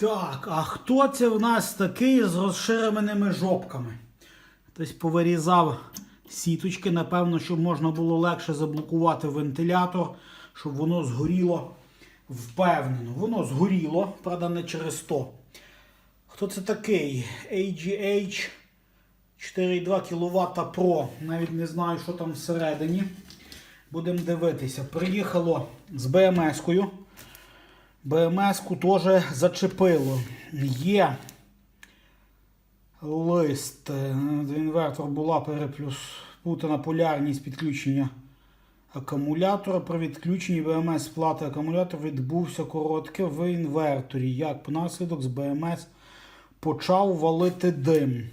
Так, а хто це в нас такий з розширеними жопками? Хтось повирізав сіточки, напевно, щоб можна було легше заблокувати вентилятор, щоб воно згоріло впевнено. Воно згоріло, правда, не через то. Хто це такий? AGH 4,2 кВт Pro. Навіть не знаю, що там всередині. Будемо дивитися. Приїхало з БМС-кою. БМС-ку теж зачепило. Є лист. Інвертор була переплутана полярність підключення акумулятора. При відключенні БМС плати акумулятора відбувся коротке в інверторі. Як наслідок з БМС почав валити дим.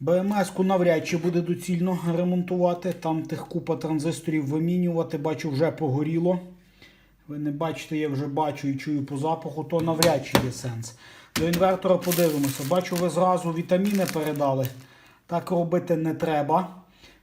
БМС-ку навряд чи буде доцільно ремонтувати. Там тих купа транзисторів вимінювати. Бачу, вже погоріло. Ви не бачите, я вже бачу і чую по запаху, то навряд чи є сенс. До інвертора подивимося. Бачу, ви зразу вітаміни передали. Так робити не треба.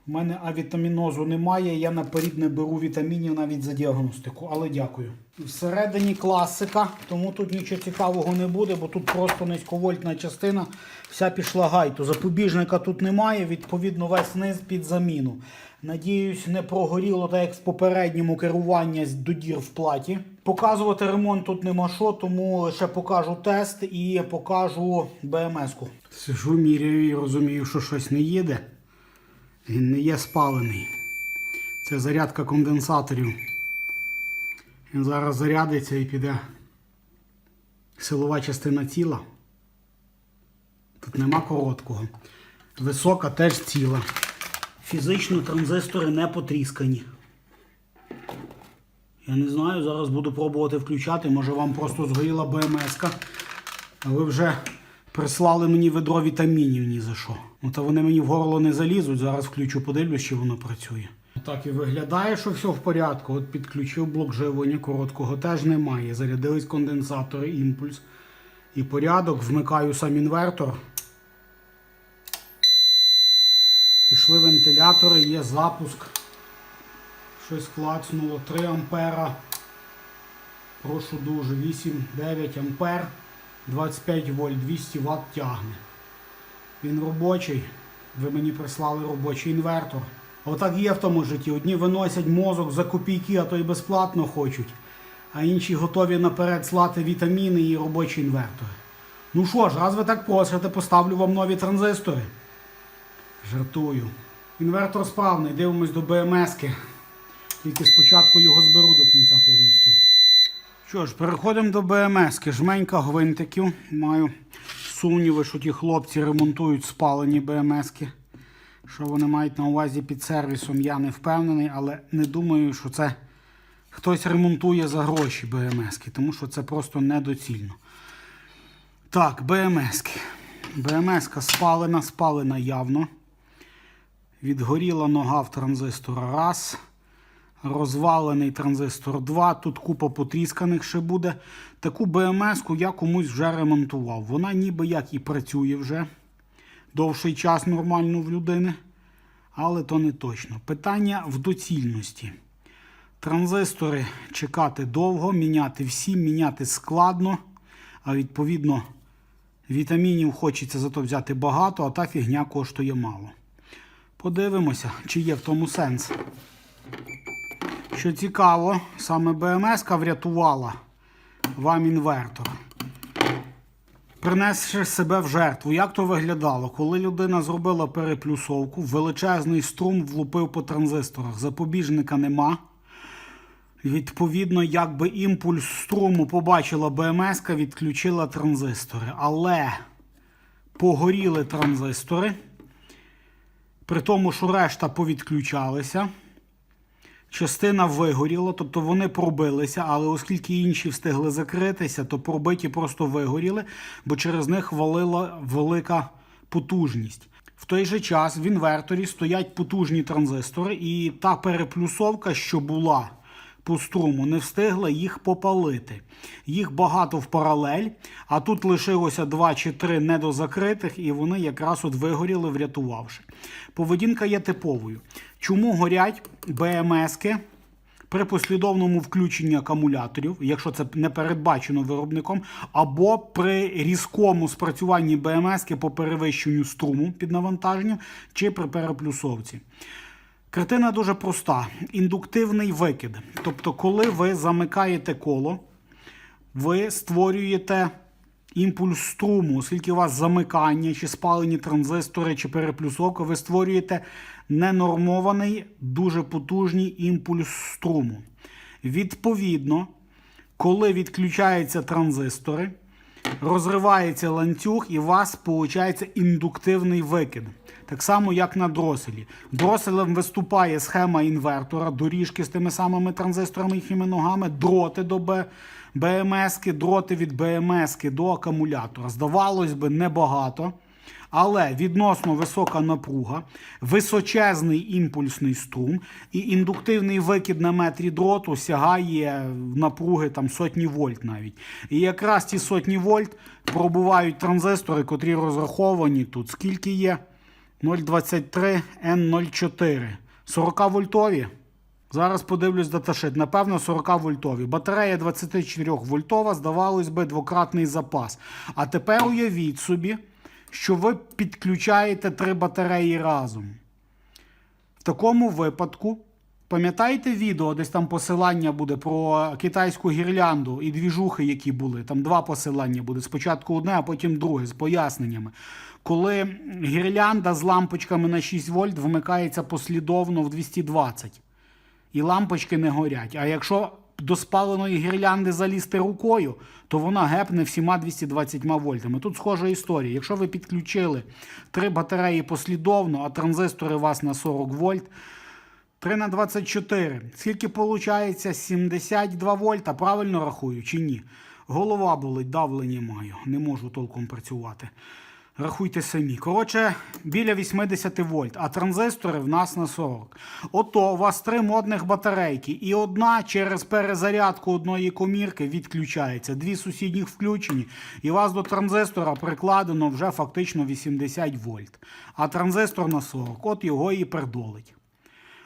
У мене авітамінозу немає, я наперед не беру вітамінів навіть за діагностику, але дякую. Всередині класика, тому тут нічого цікавого не буде, бо тут просто низьковольтна частина, вся пішла гайту. Запобіжника тут немає, відповідно, весь низ під заміну. Надіюсь, не прогоріло так, як в попередньому керування до дір в платі. Показувати ремонт тут нема що, тому лише покажу тест і покажу БМС-ку. Сижу, міряю і розумію, що щось не їде. Він не є спалений. Це зарядка конденсаторів. Він зараз зарядиться і піде силова частина тіла. Тут нема короткого. Висока теж ціла. Фізично транзистори не потріскані. Я не знаю, зараз буду пробувати включати. Може вам просто згоріла БМС-ка. А ви вже прислали мені ведро вітамінів ні за що. Ну та вони мені в горло не залізуть. Зараз включу, подивлюсь, чи воно працює. Так і виглядає, що все в порядку. От підключив блок живлення, короткого теж немає. Зарядились конденсатори, імпульс. І порядок, вмикаю сам інвертор. Пішли вентилятори, є запуск. Щось клацнуло. 3 ампера. Прошу дуже. 8, 9 ампер. 25 вольт, 200 Вт тягне. Він робочий. Ви мені прислали робочий інвертор. Отак є в тому житті. Одні виносять мозок за копійки, а то й безплатно хочуть. А інші готові наперед слати вітаміни і робочі інвертори. Ну що ж, раз ви так просите, поставлю вам нові транзистори. Жартую. Інвертор справний, дивимось до БМСки. Тільки спочатку його зберу до кінця повністю. Що ж, переходимо до БМСки. Жменька гвинтиків. Маю сумніви, що ті хлопці ремонтують спалені БМСки. Що вони мають на увазі під сервісом, я не впевнений, але не думаю, що це хтось ремонтує за гроші БМСки, тому що це просто недоцільно. Так, БМСки. БМСка спалена, спалена явно. Відгоріла нога в транзистора раз. Розвалений транзистор 2. Тут купа потрісканих ще буде. Таку БМС-ку я комусь вже ремонтував. Вона ніби як і працює вже. Довший час нормально в людини. Але то не точно. Питання в доцільності. Транзистори чекати довго, міняти всі, міняти складно. А відповідно, вітамінів хочеться зато взяти багато, а та фігня коштує мало. Подивимося, чи є в тому сенс. Що цікаво, саме БМС врятувала вам інвертор. Принесши себе в жертву, як то виглядало? Коли людина зробила переплюсовку, величезний струм влупив по транзисторах. Запобіжника нема. Відповідно, якби імпульс струму побачила БМС, відключила транзистори. Але погоріли транзистори. При тому, що решта повідключалися. Частина вигоріла, тобто вони пробилися, але оскільки інші встигли закритися, то пробиті просто вигоріли, бо через них валила велика потужність. В той же час в інверторі стоять потужні транзистори, і та переплюсовка, що була по струму, не встигла їх попалити. Їх багато в паралель, а тут лишилося два чи три недозакритих, і вони якраз от вигоріли, врятувавши. Поведінка є типовою. Чому горять БМСки при послідовному включенні акумуляторів, якщо це не передбачено виробником, або при різкому спрацюванні БМС по перевищенню струму під навантаженням чи при переплюсовці. Картина дуже проста: індуктивний викид. Тобто, коли ви замикаєте коло, ви створюєте імпульс струму, оскільки у вас замикання, чи спалені транзистори, чи переплюсовка, ви створюєте ненормований, дуже потужний імпульс струму. Відповідно, коли відключаються транзистори, розривається ланцюг і у вас виходить індуктивний викид. Так само, як на дроселі. Дроселем виступає схема інвертора, доріжки з тими самими транзисторами їхніми ногами, дроти до Б. БМСки, дроти від БМСки до акумулятора. Здавалось би, небагато, але відносно висока напруга, височезний імпульсний струм і індуктивний викид на метрі дроту сягає напруги там сотні вольт навіть. І якраз ці сотні вольт пробувають транзистори, котрі розраховані тут. Скільки є? 0,23 N04. 40 вольтові. Зараз подивлюсь даташит. Напевно, 40 вольтові. Батарея 24 вольтова, здавалось би, двократний запас. А тепер уявіть собі, що ви підключаєте три батареї разом. В такому випадку, пам'ятаєте відео, десь там посилання буде про китайську гірлянду і двіжухи, які були. Там два посилання буде. Спочатку одне, а потім друге з поясненнями. Коли гірлянда з лампочками на 6 вольт вмикається послідовно в 220 і лампочки не горять. А якщо до спаленої гірлянди залізти рукою, то вона гепне всіма 220 вольтами. Тут схожа історія. Якщо ви підключили три батареї послідовно, а транзистори у вас на 40 вольт, 3 на 24. Скільки виходить? 72 вольта. Правильно рахую чи ні? Голова болить, давлення маю. Не можу толком працювати. Рахуйте самі. Коротше, біля 80 вольт, а транзистори в нас на 40. Ото у вас три модних батарейки, і одна через перезарядку одної комірки відключається. Дві сусідніх включені, і у вас до транзистора прикладено вже фактично 80 вольт. А транзистор на 40, от його і пердолить.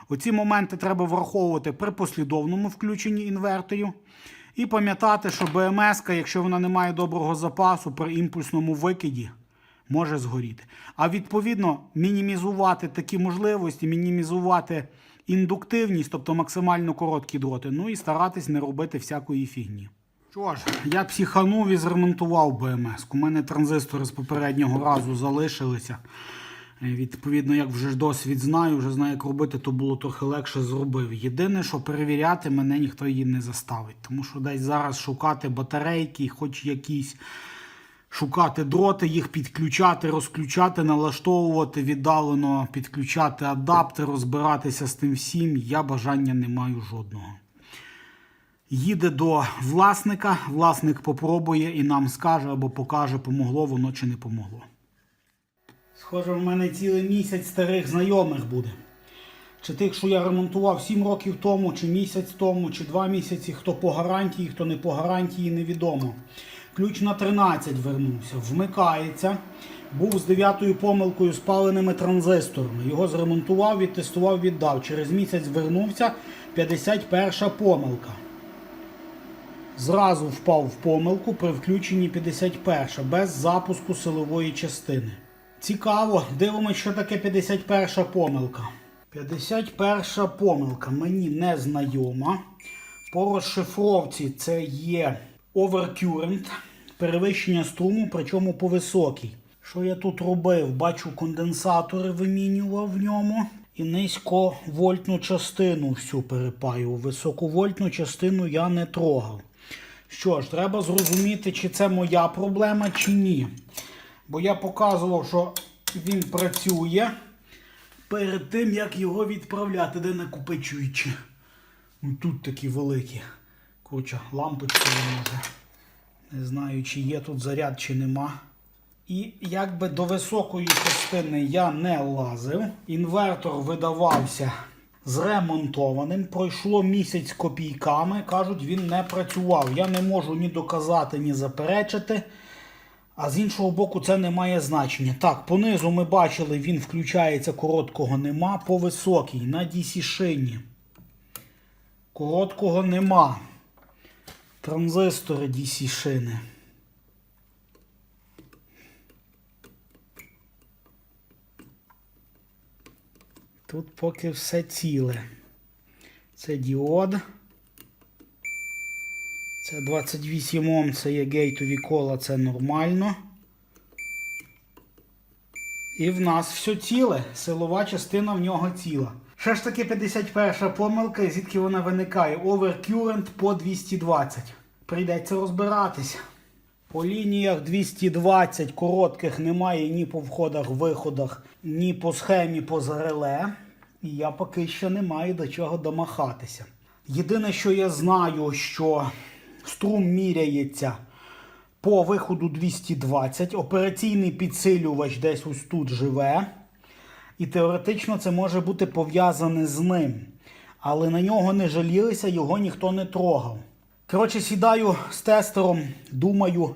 Оці моменти треба враховувати при послідовному включенні інверторів. І пам'ятати, що БМС, якщо вона не має доброго запасу при імпульсному викиді, може згоріти. А відповідно, мінімізувати такі можливості, мінімізувати індуктивність, тобто максимально короткі дроти, ну і старатись не робити всякої фігні. Що ж, я психанув і зремонтував БМС. У мене транзистори з попереднього разу залишилися. Е, Відповідно, як вже досвід знаю, вже знаю, як робити, то було трохи легше зробив. Єдине, що перевіряти мене ніхто її не заставить. Тому що десь зараз шукати батарейки, хоч якісь, шукати дроти, їх підключати, розключати, налаштовувати віддалено, підключати адаптер, розбиратися з тим всім. Я бажання не маю жодного. Їде до власника, власник попробує і нам скаже або покаже, помогло воно чи не помогло. Схоже, в мене цілий місяць старих знайомих буде. Чи тих, що я ремонтував 7 років тому, чи місяць тому, чи 2 місяці, хто по гарантії, хто не по гарантії, невідомо. Ключ на 13 вернувся, вмикається. Був з дев'ятою помилкою спаленими транзисторами. Його зремонтував, відтестував, віддав. Через місяць вернувся 51 помилка. Зразу впав в помилку при включенні 51 без запуску силової частини. Цікаво, дивимося, що таке 51 помилка. 51 помилка мені не знайома. По розшифровці це є overcurrent, перевищення струму, причому по високій. Що я тут робив? Бачу, конденсатори вимінював в ньому. І низьковольтну частину всю перепаював. Високовольтну частину я не трогав. Що ж, треба зрозуміти, чи це моя проблема, чи ні. Бо я показував, що він працює перед тим, як його відправляти, де накопичуючи. Ну тут такі великі. Коротше, лампочки може. Не знаю, чи є тут заряд, чи нема. І якби до високої частини я не лазив. Інвертор видавався зремонтованим. Пройшло місяць копійками. Кажуть, він не працював. Я не можу ні доказати, ні заперечити. А з іншого боку, це не має значення. Так, понизу ми бачили, він включається, короткого нема. По високій, на DC шині. Короткого нема. Транзистори DC шини. Тут поки все ціле. Це діод. Це 28 Ом, це є гейтові кола, це нормально. І в нас все ціле. Силова частина в нього ціла. Ще ж таки 51 помилка, звідки вона виникає? Overcurrent по 220. Прийдеться розбиратися. По лініях 220 коротких немає ні по входах, виходах, ні по схемі поза реле. І я поки що не маю до чого домахатися. Єдине, що я знаю, що струм міряється по виходу 220, операційний підсилювач десь ось тут живе. І теоретично це може бути пов'язане з ним. Але на нього не жалілися, його ніхто не трогав. Коротше, сідаю з тестером, думаю,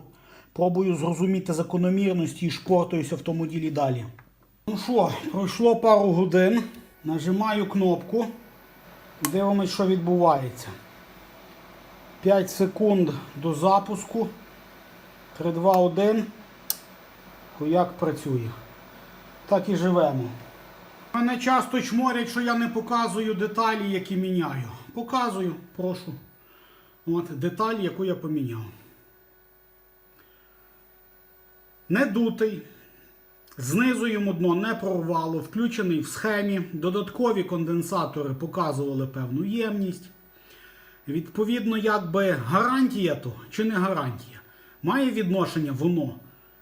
пробую зрозуміти закономірності і шпортуюся в тому ділі далі. Ну що, пройшло пару годин. Нажимаю кнопку дивимось, що відбувається. 5 секунд до запуску. 3, 2, 1. Хуяк працює. Так і живемо. Мене часто чморять, що я не показую деталі, які міняю. Показую, прошу. От деталь, яку я поміняв. Не дутий. Знизу йому дно не прорвало, включений в схемі. Додаткові конденсатори показували певну ємність. Відповідно, якби гарантія то чи не гарантія, має відношення воно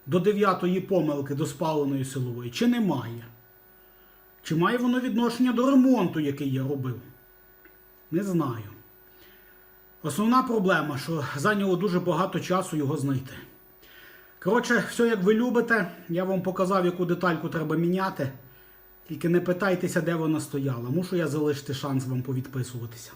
до дев'ятої помилки до спаленої силової, чи не має? Чи має воно відношення до ремонту, який я робив? Не знаю. Основна проблема, що зайняло дуже багато часу його знайти. Коротше, все як ви любите, я вам показав, яку детальку треба міняти. Тільки не питайтеся, де вона стояла. Мушу я залишити шанс вам повідписуватися.